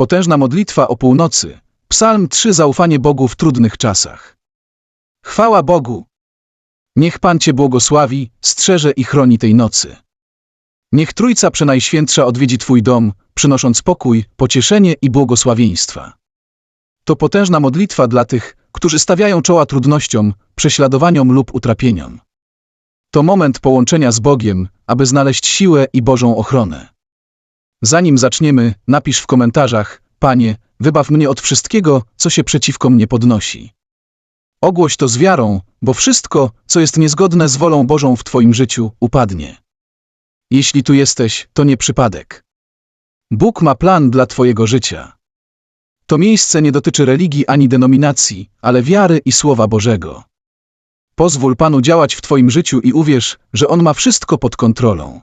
Potężna modlitwa o północy. Psalm 3 Zaufanie Bogu w trudnych czasach. Chwała Bogu! Niech Pan Cię błogosławi, strzeże i chroni tej nocy. Niech Trójca Przenajświętsza odwiedzi Twój dom, przynosząc pokój, pocieszenie i błogosławieństwa. To potężna modlitwa dla tych, którzy stawiają czoła trudnościom, prześladowaniom lub utrapieniom. To moment połączenia z Bogiem, aby znaleźć siłę i Bożą ochronę. Zanim zaczniemy, napisz w komentarzach: Panie, wybaw mnie od wszystkiego, co się przeciwko mnie podnosi. Ogłoś to z wiarą, bo wszystko, co jest niezgodne z wolą Bożą w Twoim życiu, upadnie. Jeśli tu jesteś, to nie przypadek. Bóg ma plan dla Twojego życia. To miejsce nie dotyczy religii ani denominacji, ale wiary i Słowa Bożego. Pozwól Panu działać w Twoim życiu i uwierz, że On ma wszystko pod kontrolą.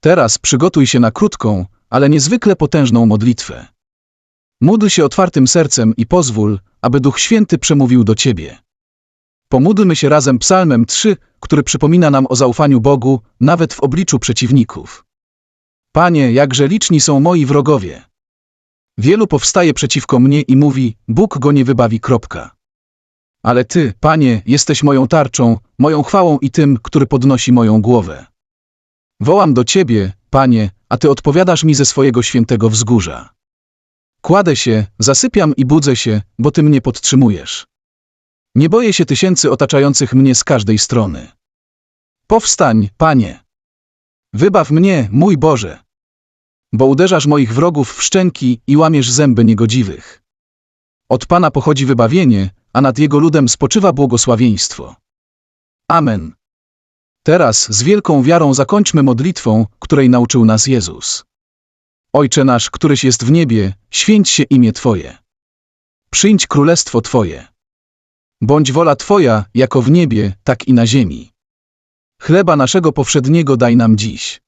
Teraz przygotuj się na krótką, ale niezwykle potężną modlitwę. Módl się otwartym sercem i pozwól, aby Duch Święty przemówił do Ciebie. Pomódlmy się razem Psalmem 3, który przypomina nam o zaufaniu Bogu, nawet w obliczu przeciwników. Panie, jakże liczni są moi wrogowie. Wielu powstaje przeciwko mnie i mówi, Bóg go nie wybawi. Kropka. Ale Ty, Panie, jesteś moją tarczą, moją chwałą i tym, który podnosi moją głowę. Wołam do Ciebie, Panie, a Ty odpowiadasz mi ze swojego świętego wzgórza. Kładę się, zasypiam i budzę się, bo Ty mnie podtrzymujesz. Nie boję się tysięcy otaczających mnie z każdej strony. Powstań, Panie. Wybaw mnie, mój Boże. Bo uderzasz moich wrogów w szczęki i łamiesz zęby niegodziwych. Od Pana pochodzi wybawienie, a nad Jego ludem spoczywa błogosławieństwo. Amen. Teraz z wielką wiarą zakończmy modlitwą, której nauczył nas Jezus. Ojcze nasz, któryś jest w niebie, święć się imię Twoje. Przyjdź królestwo Twoje. Bądź wola Twoja, jako w niebie, tak i na ziemi. Chleba naszego powszedniego daj nam dziś.